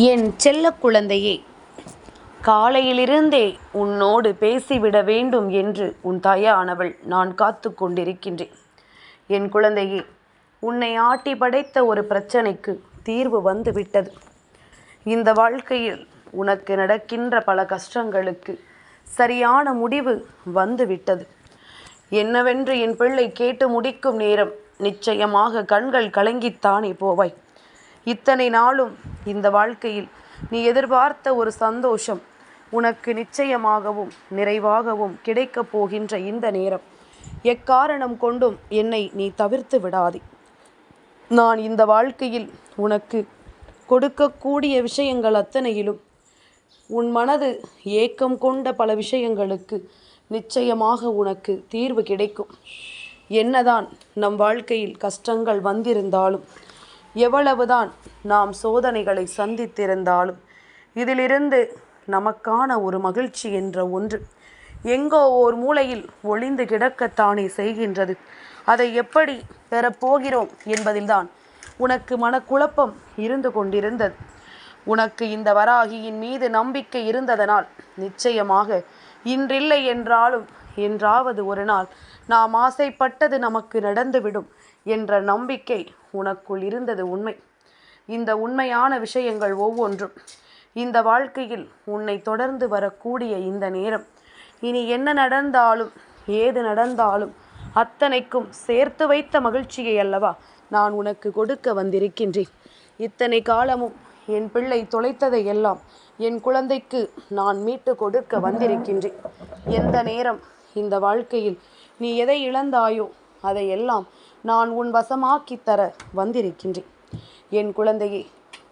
என் செல்ல குழந்தையே காலையிலிருந்தே உன்னோடு பேசிவிட வேண்டும் என்று உன் தாயானவள் நான் காத்து கொண்டிருக்கின்றேன். என் குழந்தையே உன்னை ஆட்டி படைத்த ஒரு பிரச்சனைக்கு தீர்வு வந்து விட்டது இந்த வாழ்க்கையில் உனக்கு நடக்கின்ற பல கஷ்டங்களுக்கு சரியான முடிவு வந்து விட்டது என்னவென்று என் பிள்ளை கேட்டு முடிக்கும் நேரம் நிச்சயமாக கண்கள் கலங்கித்தானே போவாய். இத்தனை நாளும் இந்த வாழ்க்கையில் நீ எதிர்பார்த்த ஒரு சந்தோஷம் உனக்கு நிச்சயமாகவும் நிறைவாகவும் கிடைக்கப் போகின்ற இந்த நேரம். எக்காரணம் கொண்டும் என்னை நீ தவிர்த்து விடாதே. நான் இந்த வாழ்க்கையில் உனக்கு கொடுக்கக்கூடிய விஷயங்கள் அத்தனையிலும் உன் மனது ஏக்கம் கொண்ட பல விஷயங்களுக்கு நிச்சயமாக உனக்கு தீர்வு கிடைக்கும். என்னதான் நம் வாழ்க்கையில் கஷ்டங்கள் வந்திருந்தாலும் எவ்வளவுதான் நாம் சோதனைகளை சந்தித்திருந்தாலும் இதிலிருந்து நமக்கான ஒரு மகிழ்ச்சி என்ற ஒன்று எங்கோ ஓர் மூலையில் ஒளிந்து கிடக்கத்தானே செய்கின்றது. அதை எப்படி பெறப்போகிறோம் என்பதில்தான் உனக்கு மனக்குழப்பம் இருந்து கொண்டிருந்தது. உனக்கு இந்த வராகியின் மீது நம்பிக்கை இருந்ததனால் நிச்சயமாக இன்றில்லை என்றாலும் என்றாவது ஒரு நாள் நாம் ஆசைப்பட்டது நமக்கு நடந்துவிடும் என்ற நம்பிக்கை உனக்குள் இருந்தது உண்மை. இந்த உண்மையான விஷயங்கள் ஒவ்வொன்றும் இந்த வாழ்க்கையில் உன்னை தொடர்ந்து வரக்கூடிய இந்த நேரம். இனி என்ன நடந்தாலும் ஏது நடந்தாலும் அத்தனைக்கும் சேர்த்து வைத்த மகிழ்ச்சியை அல்லவா நான் உனக்கு கொடுக்க வந்திருக்கின்றேன். இத்தனை காலமும் என் பிள்ளை தொலைத்ததை எல்லாம் என் குழந்தைக்கு நான் மீட்டு கொடுக்க வந்திருக்கின்றேன். எந்த நேரம் இந்த வாழ்க்கையில் நீ எதை இழந்தாயோ அதையெல்லாம் நான் உன் வசமாக்கி தர வந்திருக்கின்றேன். என் குழந்தையே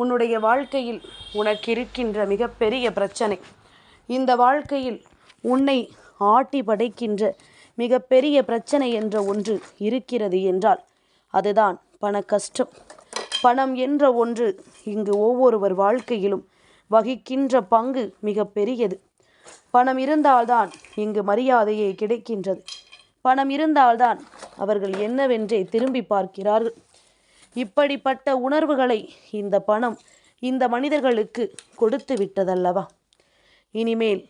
உன்னுடைய வாழ்க்கையில் உனக்கு இருக்கின்ற மிகப்பெரிய பிரச்சனை. இந்த வாழ்க்கையில் உன்னை ஆட்டி படைக்கின்ற மிகப்பெரிய பிரச்சனை என்ற ஒன்று இருக்கிறது என்றால் அதுதான் பண கஷ்டம். பணம் என்ற ஒன்று இங்கு ஒவ்வொருவர் வாழ்க்கையிலும் வகிக்கின்ற பங்கு மிக பெரியது. பணம் இருந்தால்தான் இங்கு மரியாதையே கிடைக்கின்றது. பணம் இருந்தால்தான் அவர்கள் என்னவென்றே திரும்பி பார்க்கிறார்கள். இப்படிப்பட்ட உணர்வுகளை இந்த பணம் இந்த மனிதர்களுக்கு கொடுத்து விட்டதல்லவா? இனிமேல்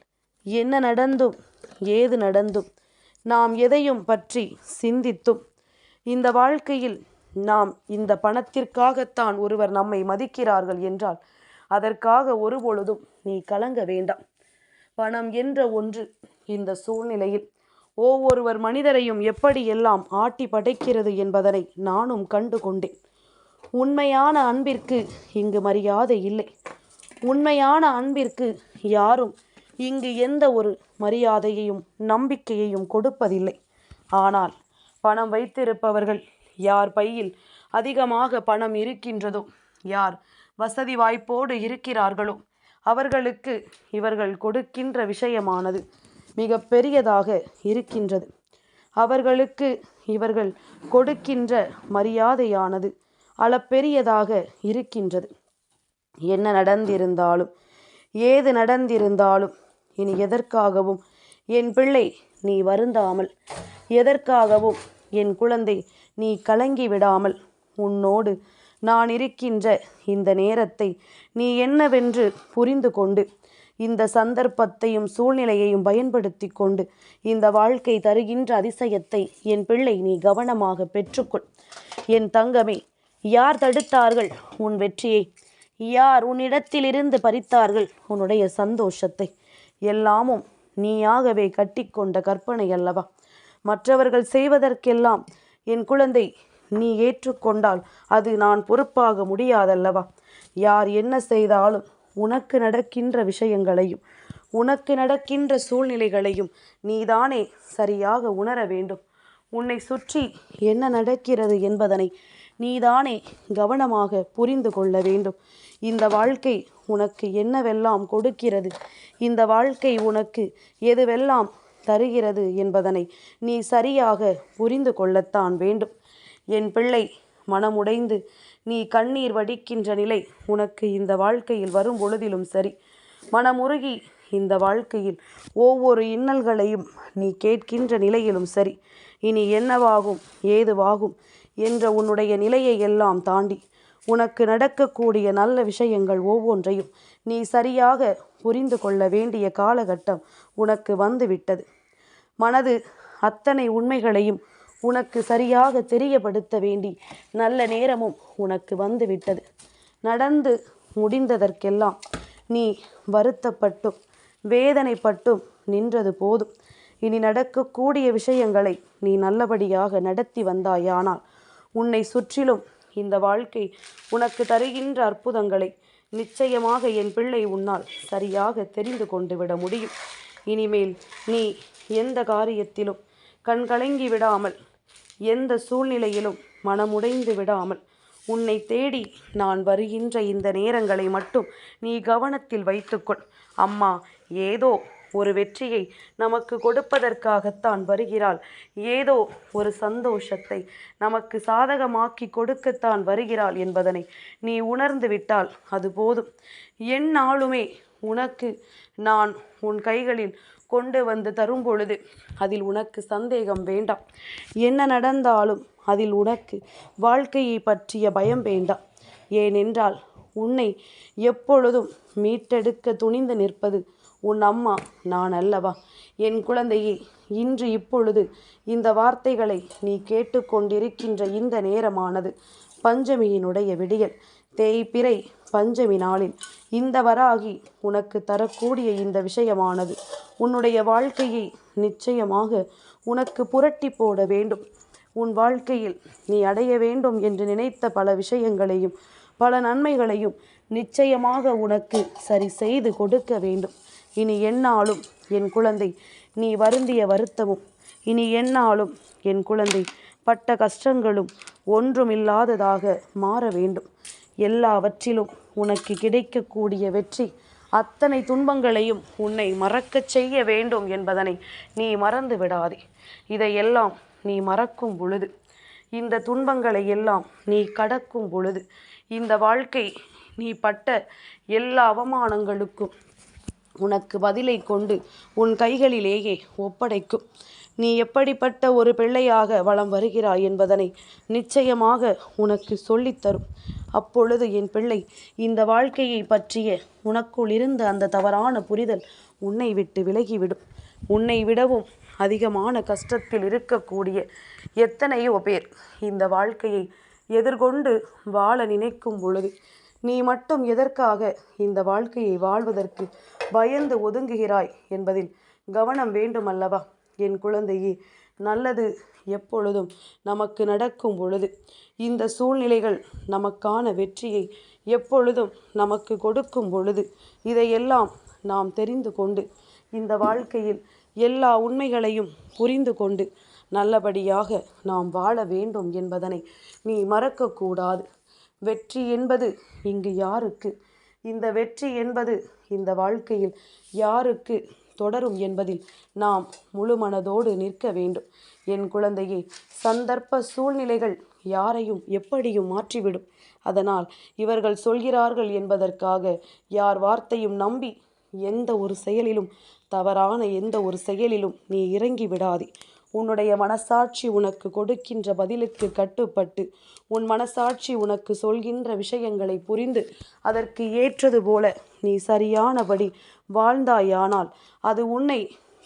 என்ன நடந்தும் ஏது நடந்தும் நாம் எதையும் பற்றி சிந்தித்தும் இந்த வாழ்க்கையில் நாம் இந்த பணத்திற்காகத்தான் ஒருவர் நம்மை மதிக்கிறார்கள் என்றால் அதற்காக ஒருபொழுதும் நீ கலங்க வேண்டாம். பணம் என்ற ஒன்று இந்த சூழ்நிலையில் ஒவ்வொருவர் மனிதரையும் எப்படியெல்லாம் ஆட்டி படைக்கிறது என்பதனை நானும் கண்டு கொண்டேன் உண்மையான அன்பிற்கு இங்கு மரியாதை இல்லை. உண்மையான அன்பிற்கு யாரும் இங்கு எந்த ஒரு மரியாதையையும் நம்பிக்கையையும் கொடுப்பதில்லை. ஆனால் பணம் வைத்திருப்பவர்கள் யார் பையில் அதிகமாக பணம் இருக்கின்றதோ யார் வசதி வாய்ப்போடு இருக்கிறார்களோ அவர்களுக்கு இவர்கள் கொடுக்கின்ற விஷயமானது மிக பெரியதாக இருக்கின்றது. அவர்களுக்கு இவர்கள் கொடுக்கின்ற மரியாதையானது அளப்பெரியதாக இருக்கின்றது. என்ன நடந்திருந்தாலும் ஏது நடந்திருந்தாலும் இனி எதற்காகவும் என் பிள்ளை நீ வருந்தாமல் எதற்காகவும் என் குழந்தை நீ கலங்கி விடாமல் உன்னோடு நான் இருக்கின்ற இந்த நேரத்தை நீ என்னவென்று புரிந்து கொண்டு இந்த சந்தர்ப்பத்தையும் சூழ்நிலையையும் பயன்படுத்தி கொண்டு இந்த வாழ்க்கை தருகின்ற அதிசயத்தை என் பிள்ளை நீ கவனமாக பெற்றுக்கொள். என் தங்கமே யார் தடுத்தார்கள் உன் வெற்றியை? யார் உன்னிடத்திலிருந்து பறித்தார்கள் உன்னுடைய சந்தோஷத்தை? எல்லாமும் நீயாகவே கட்டிக்கொண்ட கற்பனை அல்லவா? மற்றவர்கள் செய்வதற்கெல்லாம் என் குழந்தை நீ ஏற்றுக்கொண்டால் அது நான் பொறுப்பாக முடியாதல்லவா? யார் என்ன செய்தாலும் உனக்கு நடக்கின்ற விஷயங்களையும் உனக்கு நடக்கின்ற சூழ்நிலைகளையும் நீதானே சரியாக உணர வேண்டும். உன்னை சுற்றி என்ன நடக்கிறது என்பதனை நீதானே கவனமாக புரிந்து கொள்ள வேண்டும். இந்த வாழ்க்கை உனக்கு என்னவெல்லாம் கொடுக்கிறது? இந்த வாழ்க்கை உனக்கு எதுவெல்லாம் தருகிறது என்பதனை நீ சரியாக புரிந்து கொள்ளத்தான் வேண்டும். என் பிள்ளை மனமுடைந்து நீ கண்ணீர் வடிக்கின்ற நிலை உனக்கு இந்த வாழ்க்கையில் வரும் பொழுதிலும் சரி. மனமுருகி இந்த வாழ்க்கையில் ஒவ்வொரு இன்னல்களையும் நீ கேட்கின்ற நிலையிலும் சரி. இனி என்னவாகும் ஏதுவாகும் என்ற உன்னுடைய நிலையை எல்லாம் தாண்டி உனக்கு நடக்கக்கூடிய நல்ல விஷயங்கள் ஒவ்வொன்றையும் நீ சரியாக புரிந்து கொள்ள வேண்டிய காலகட்டம் உனக்கு வந்துவிட்டது. மனது அத்தனை உண்மைகளையும் உனக்கு சரியாக தெரியப்படுத்த வேண்டி நல்ல நேரமும் உனக்கு வந்துவிட்டது. நடந்து முடிந்ததற்கெல்லாம் நீ வருத்தப்பட்டும் வேதனைப்பட்டும் நின்றது போதும். இனி நடக்கக்கூடிய விஷயங்களை நீ நல்லபடியாக நடத்தி வந்தாயானால் உன்னை சுற்றிலும் இந்த வாழ்க்கை உனக்கு தருகின்ற அற்புதங்களை நிச்சயமாக என் பிள்ளை உன்னால் சரியாக தெரிந்து கொண்டு விட முடியும். இனிமேல் நீ எந்த காரியத்திலும் கண்கலங்கி விடாமல் எந்த சூழ்நிலையிலும் மனமுடைந்து விடாமல். உன்னை தேடி நான் வருகின்ற இந்த நேரங்களை மட்டும் நீ கவனத்தில் வைத்துக்கொள். அம்மா ஏதோ ஒரு வெற்றியை நமக்கு கொடுப்பதற்காகத்தான் வருகிறாள். ஏதோ ஒரு சந்தோஷத்தை நமக்கு சாதகமாக்கி கொடுக்கத்தான் வருகிறாள் என்பதனை நீ உணர்ந்து விட்டால் அது போதும். எந்நாளுமே உனக்கு நான் உன் கைகளில் கொண்டு வந்து தரும் பொழுது அதில் உனக்கு சந்தேகம் வேண்டாம். என்ன நடந்தாலும் அதில் உனக்கு வாழ்க்கையை பற்றிய பயம் வேண்டாம். ஏனென்றால் உன்னை எப்பொழுதும் மீட்டெடுக்க துணிந்து நிற்பது உன் அம்மா நான் அல்லவா? என் குழந்தையே இன்று இப்பொழுது இந்த வார்த்தைகளை நீ கேட்டுக்கொண்டிருக்கின்ற இந்த நேரமானது பஞ்சமியினுடைய விடியல். தேய்பிறை பஞ்சமி நாளில் இந்த வராகி உனக்கு தரக்கூடிய இந்த விஷயமானது. உன்னுடைய வாழ்க்கையை நிச்சயமாக உனக்கு புரட்டி போட வேண்டும். உன் வாழ்க்கையில் நீ அடைய வேண்டும் என்று நினைத்த பல விஷயங்களையும் பல நன்மைகளையும் நிச்சயமாக உனக்கு சரி செய்து கொடுக்க வேண்டும். இனி என்னாலும் என் குழந்தை நீ வருந்திய வருத்தமும் இனி என்னாலும் என் குழந்தை பட்ட கஷ்டங்களும் ஒன்றுமில்லாததாக மாற வேண்டும். எல்லாவற்றிலும் உனக்கு கிடைக்கக்கூடிய வெற்றி. அத்தனை துன்பங்களையும் உன்னை மறக்கச் செய்ய வேண்டும் என்பதனை நீ மறந்து விடாதே. இதையெல்லாம் நீ மறக்கும் பொழுது இந்த துன்பங்களை எல்லாம் நீ கடக்கும் பொழுது இந்த வாழ்க்கை நீ பட்ட எல்லா அவமானங்களுக்கும் உனக்கு பதிலை கொண்டு உன் கைகளிலேயே ஒப்படைக்கும். நீ எப்படிப்பட்ட ஒரு பிள்ளையாக வளம் வருகிறாய் என்பதனை நிச்சயமாக உனக்கு சொல்லித்தரும். அப்பொழுது என் பிள்ளை இந்த வாழ்க்கையை பற்றிய உனக்குள் இருந்த அந்த தவறான புரிதல் உன்னை விட்டு விலகிவிடும். உன்னை விடவும் அதிகமான கஷ்டத்தில் இருக்கக்கூடிய எத்தனையோ பேர் இந்த வாழ்க்கையை எதிர்கொண்டு வாழ நினைக்கும் பொழுது நீ மட்டும் எதற்காக இந்த வாழ்க்கையை வாழ்வதற்கு பயந்து ஒதுங்குகிறாய் என்பதில் கவனம் வேண்டுமல்லவா? என் குழந்தையே நல்லது எப்பொழுதும் நமக்கு நடக்கும் பொழுது இந்த சூழ்நிலைகள் நமக்கான வெற்றியை எப்பொழுதும் நமக்கு கொடுக்கும் பொழுது இதையெல்லாம் நாம் தெரிந்து கொண்டு இந்த வாழ்க்கையில் எல்லா உண்மைகளையும் புரிந்து கொண்டு நல்லபடியாக நாம் வாழ வேண்டும் என்பதனை நீ மறக்கக்கூடாது. வெற்றி என்பது இங்கு யாருக்கு? இந்த வெற்றி என்பது இந்த வாழ்க்கையில் யாருக்கு தொடரும் என்பதில் நாம் முழு மனதோடு நிற்க வேண்டும். என் குழந்தையே சந்தர்ப்ப சூழ்நிலைகள் யாரையும் எப்படியும் மாற்றிவிடும். அதனால் இவர்கள் சொல்கிறார்கள் என்பதற்காக யார் வார்த்தையும் நம்பி எந்த ஒரு செயலிலும் தவறான எந்த ஒரு செயலிலும் நீ இறங்கி விடாதே உன்னுடைய மனசாட்சி உனக்கு கொடுக்கின்ற பதிலுக்கு கட்டுப்பட்டு உன் மனசாட்சி உனக்கு சொல்கின்ற விஷயங்களை புரிந்து அதற்கு ஏற்றது போல நீ சரியானபடி வாழ்ந்தாயானால் அது உன்னை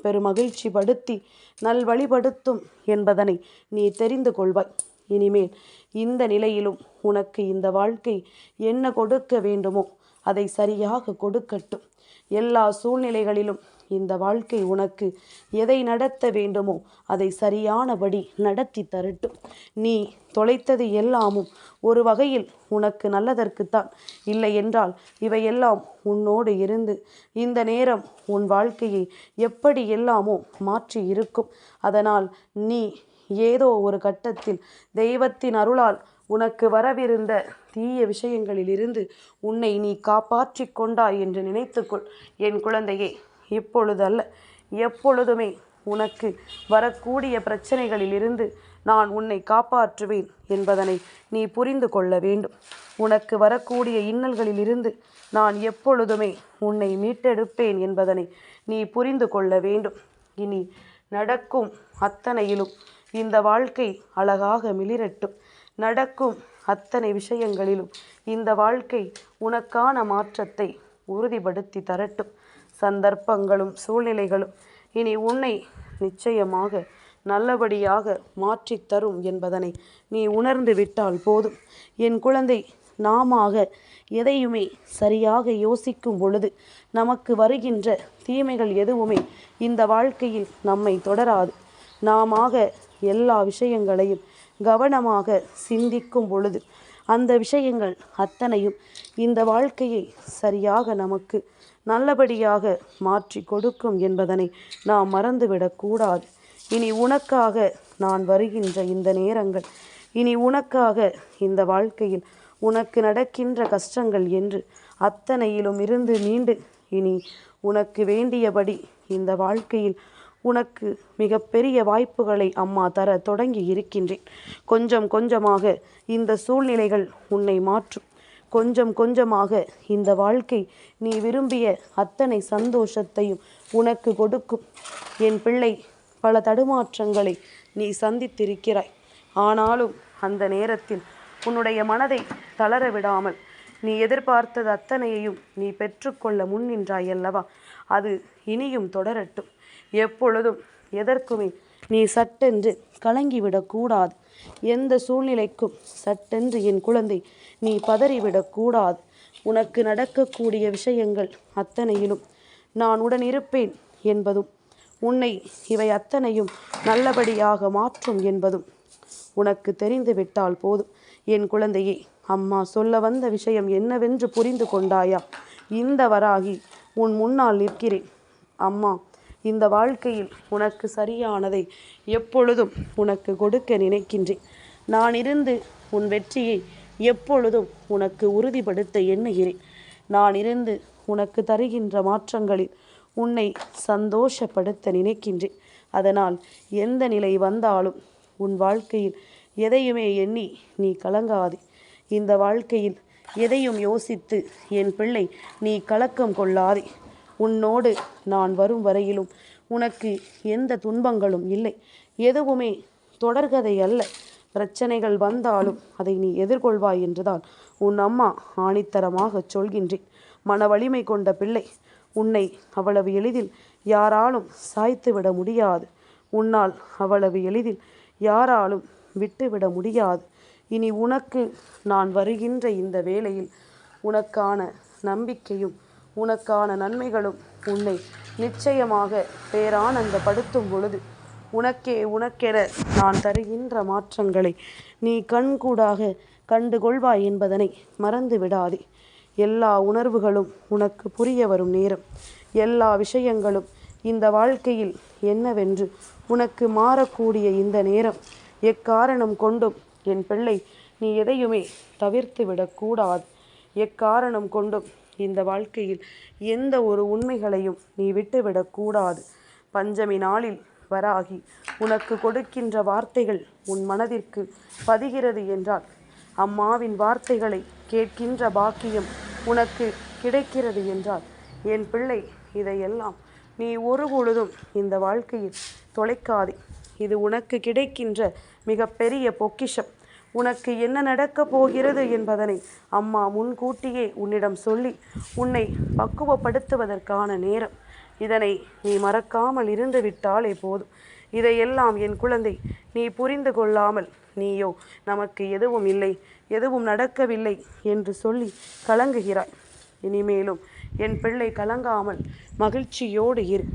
பெருமகிழ்ச்சி படுத்தி நல்வழிபடுத்தும் என்பதனை நீ தெரிந்து கொள்வாய். இனிமேல் இந்த நிலையிலும் உனக்கு இந்த வாழ்க்கை என்ன கொடுக்க வேண்டுமோ அதை சரியாக கொடுக்கட்டும். எல்லா சூழ்நிலைகளிலும் இந்த வாழ்க்கை உனக்கு எதை நடத்த வேண்டுமோ அதை சரியானபடி நடத்தி தரட்டும். நீ தொலைத்தது எல்லாமும் ஒரு வகையில் உனக்கு நல்லதற்குத்தான். இல்லை என்றால் இவையெல்லாம் உன்னோடு இருந்து இந்த நேரம் உன் வாழ்க்கையை எப்படி எல்லாமோ மாற்றி இருக்கும். அதனால் நீ ஏதோ ஒரு கட்டத்தில் தெய்வத்தின் அருளால் உனக்கு வரவிருந்த தீய விஷயங்களிலிருந்து உன்னை நீ காப்பாற்றிக் கொண்டாய் என்று நினைத்துக்கொள். என் குழந்தையே இப்பொழுதல்ல. எப்பொழுதுமே உனக்கு வரக்கூடிய பிரச்சனைகளிலிருந்து நான் உன்னை காப்பாற்றுவேன் என்பதனை நீ புரிந்து கொள்ள வேண்டும். உனக்கு வரக்கூடிய இன்னல்களிலிருந்து நான் எப்பொழுதுமே உன்னை மீட்டெடுப்பேன் என்பதனை நீ புரிந்து கொள்ள வேண்டும். இனி நடக்கும் அத்தனையிலும் இந்த வாழ்க்கை அழகாக மிளிரட்டும். நடக்கும் அத்தனை விஷயங்களிலும் இந்த வாழ்க்கை உனக்கான மாற்றத்தை உறுதிப்படுத்தி தரட்டும். சந்தர்ப்பங்களும் சூழ்நிலைகளும் இனி உன்னை நிச்சயமாக நல்லபடியாக மாற்றித் தரும் என்பதனை நீ உணர்ந்து விட்டால் போதும். என் குழந்தை நாமாக எதையுமே சரியாக யோசிக்கும் பொழுது நமக்கு வருகின்ற தீமைகள் எதுவுமே இந்த வாழ்க்கையில் நம்மை தொடராது. நாமாக எல்லா விஷயங்களையும் கவனமாக சிந்திக்கும் பொழுது அந்த விஷயங்கள் அத்தனையும் இந்த வாழ்க்கையை சரியாக நமக்கு நல்லபடியாக மாற்றி கொடுக்கும் என்பதனை நாம் மறந்துவிடக்கூடாது இனி உனக்காக நான் வருகின்ற இந்த நேரங்கள் இனி உனக்காக இந்த வாழ்க்கையில் உனக்கு நடக்கின்ற கஷ்டங்கள் என்று அத்தனையிலும் இருந்து மீண்டு இனி உனக்கு வேண்டியபடி இந்த வாழ்க்கையில் உனக்கு மிகப்பெரிய வாய்ப்புகளை அம்மா தர தொடங்கி இருக்கின்றேன். கொஞ்சம் கொஞ்சமாக இந்த சூழ்நிலைகள் உன்னை மாற்றும். கொஞ்சம் கொஞ்சமாக இந்த வாழ்க்கை நீ விரும்பிய அத்தனை சந்தோஷத்தையும் உனக்கு கொடுக்கும். என் பிள்ளை பல தடுமாற்றங்களை நீ சந்தித்திருக்கிறாய். ஆனாலும் அந்த நேரத்தில் உன்னுடைய மனதை தளர விடாமல் நீ எதிர்பார்த்தது அத்தனையையும் நீ பெற்றுக்கொள்ள முன் நின்றாய் அல்லவா? அது இனியும் தொடரட்டும். எப்பொழுதும் எதற்குமே நீ சட்டென்று கலங்கிவிடக்கூடாது எந்த சூழ்நிலைக்கும் சட்டென்று என் குழந்தை நீ பதறிவிடக்கூடாது உனக்கு நடக்கக்கூடிய விஷயங்கள் அத்தனையிலும் நான் உடன் இருப்பேன் என்பதும் உன்னை இவை அத்தனையும் நல்லபடியாக மாற்றும் என்பதும் உனக்கு தெரிந்துவிட்டால் போதும். என் குழந்தையே அம்மா சொல்ல வந்த விஷயம் என்னவென்று புரிந்து கொண்டாயா? இந்த வராகி உன் முன்னால் நிற்கிறேன். அம்மா இந்த வாழ்க்கையில் உனக்கு சரியானதை எப்பொழுதும் உனக்கு கொடுக்க நினைக்கின்றேன். நான் இருந்து உன் வெற்றியை எப்பொழுதும் உனக்கு உறுதிப்படுத்த எண்ணுகிறேன். நான் இருந்து உனக்கு தருகின்ற மாற்றங்களில் உன்னை சந்தோஷப்படுத்த நினைக்கின்றேன். அதனால் எந்த நிலை வந்தாலும் உன் வாழ்க்கையில் எதையுமே எண்ணி நீ கலங்காதே. இந்த வாழ்க்கையில் எதையும் யோசித்து என் பிள்ளை நீ கலக்கம் கொள்ளாதே. உன்னோடு நான் வரும் வரையிலும் உனக்கு எந்த துன்பங்களும் இல்லை. எதுவுமே தொடர்கதை அல்ல. பிரச்சனைகள் வந்தாலும் அதை நீ எதிர்கொள்வாய் என்றுதான் உன் அம்மா ஆணித்தரமாக சொல்கின்றேன். மன வலிமை கொண்ட பிள்ளை உன்னை அவ்வளவு எளிதில் யாராலும் சாய்த்துவிட முடியாது. உன்னால் அவ்வளவு எளிதில் யாராலும் விட்டுவிட முடியாது. இனி உனக்கு நான் வருகின்ற இந்த வேளையில் உனக்கான நம்பிக்கையும் உனக்கான நன்மைகளும் உன்னை நிச்சயமாக பேரானந்தப்படுத்தும் பொழுது. உனக்கே உனக்கென நான் தருகின்ற மாற்றங்களை நீ கண்கூடாக கண்டுகொள்வாய் என்பதனை மறந்து விடாதே. எல்லா உணர்வுகளும் உனக்கு புரிய வரும் நேரம். எல்லா விஷயங்களும் இந்த வாழ்க்கையில் என்னவென்று உனக்கு மாறக்கூடிய இந்த நேரம். எக்காரணம் கொண்டும் என் பிள்ளை நீ எதையுமே தவிர்த்து விடக்கூடாது எக்காரணம் கொண்டும் இந்த வாழ்க்கையில் எந்த ஒரு உண்மைகளையும் நீ விட்டுவிடக்கூடாது பஞ்சமி நாளில் வராகி உனக்கு கொடுக்கின்ற வார்த்தைகள் உன் மனதிற்கு பதிகிறது என்றால் அம்மாவின் வார்த்தைகளை கேட்கின்ற பாக்கியம் உனக்கு கிடைக்கிறது என்றால் என் பிள்ளை இதையெல்லாம் நீ ஒரு பொழுதும் இந்த வாழ்க்கையில் தொலைக்காதே. இது உனக்கு கிடைக்கின்ற மிகப்பெரிய பொக்கிஷம். உனக்கு என்ன நடக்கப் போகிறது என்பதனை அம்மா முன்கூட்டியே உன்னிடம் சொல்லி உன்னை பக்குவப்படுத்துவதற்கான நேரம். இதனை நீ மறக்காமல் இருந்து விட்டாலே போதும். இதையெல்லாம் என் குழந்தை நீ புரிந்து கொள்ளாமல் நீயோ நமக்கு எதுவும் இல்லை எதுவும் நடக்கவில்லை என்று சொல்லி கலங்குகிறாய். இனிமேலும் என் பிள்ளை கலங்காமல் மகிழ்ச்சியோடு இரு.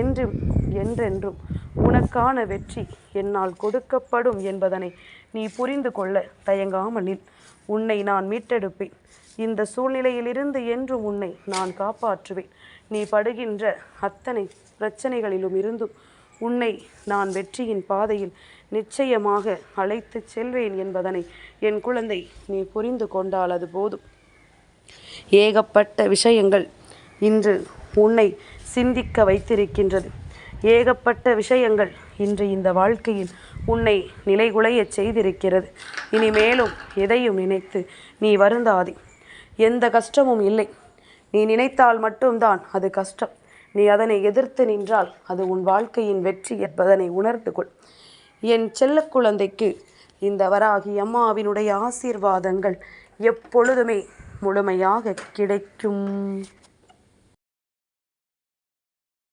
என்றும் என்றென்றும் உனக்கான வெற்றி என்னால் கொடுக்கப்படும் என்பதனை நீ புரிந்து கொள்ள தயங்காமல் நில். உன்னை நான் மீட்டெடுப்பேன். இந்த சூழ்நிலையிலிருந்து என்றும் உன்னை நான் காப்பாற்றுவேன். நீ படுகின்ற அத்தனை பிரச்சனைகளிலும் இருந்தும் உன்னை நான் வெற்றியின் பாதையில் நிச்சயமாக அழைத்து செல்வேன் என்பதனை என் குழந்தை நீ புரிந்து கொண்டால் அது போதும். ஏகப்பட்ட விஷயங்கள் இன்று உன்னை சிந்திக்க வைத்திருக்கின்றது. ஏகப்பட்ட விஷயங்கள் இன்று இந்த வாழ்க்கையில் உன்னை நிலைகுலைய செய்திருக்கிறது. இனிமேலும் எதையும் நினைத்து நீ வருந்தாதே. எந்த கஷ்டமும் இல்லை. நீ நினைத்தால் மட்டும்தான் அது கஷ்டம். நீ அதனை எதிர்த்து நின்றால் அது உன் வாழ்க்கையின் வெற்றி என்பதனை உணர்ந்து கொள் என் செல்ல குழந்தைக்கு இந்த வராகி அம்மாவினுடைய ஆசீர்வாதங்கள் எப்பொழுதுமே முழுமையாக கிடைக்கும்.